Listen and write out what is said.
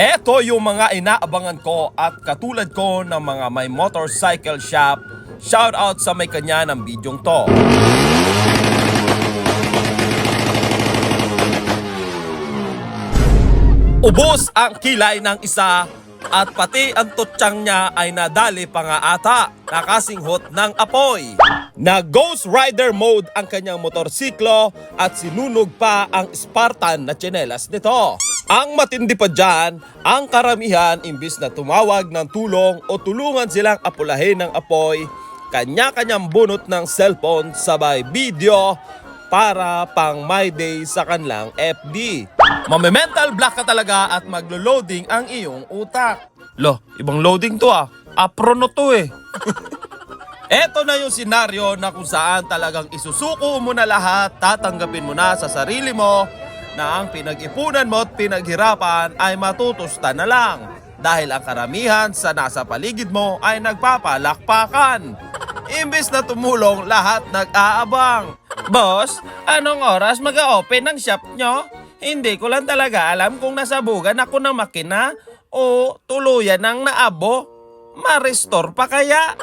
Eto yung mga inaabangan ko at katulad ko ng mga may motorcycle shop. Shout out sa may kanya ng bidyong to. Ubos ang kilay ng isa at pati ang tutsang niya ay nadali pa nga ata nakasinghot ng apoy. Na Ghost Rider mode ang kanyang motorsiklo at sinunog pa ang Spartan na tsinelas nito. Ang matindi pa dyan, ang karamihan imbis na tumawag ng tulong o tulungan silang apulahin ng apoy, kanya-kanyang bunot ng cellphone sabay video para pang my day sa kanilang FB. Mame-mental block ka talaga at maglo-loading ang iyong utak. Lo, ibang loading to ah. Aprono to eh. Eto na yung senaryo na kung saan talagang isusuko mo na lahat, tatanggapin mo na sa sarili mo na ang pinag-ipunan mo at pinaghirapan ay matutusta na lang dahil ang karamihan sa nasa paligid mo ay nagpapalakpakan. Imbis na tumulong, lahat nag-aabang. Boss, anong oras mag-open ng shop nyo? Hindi ko lang talaga alam kung nasabugan ako ng makina o tuluyan ng naabo. Ma-restore pa kaya?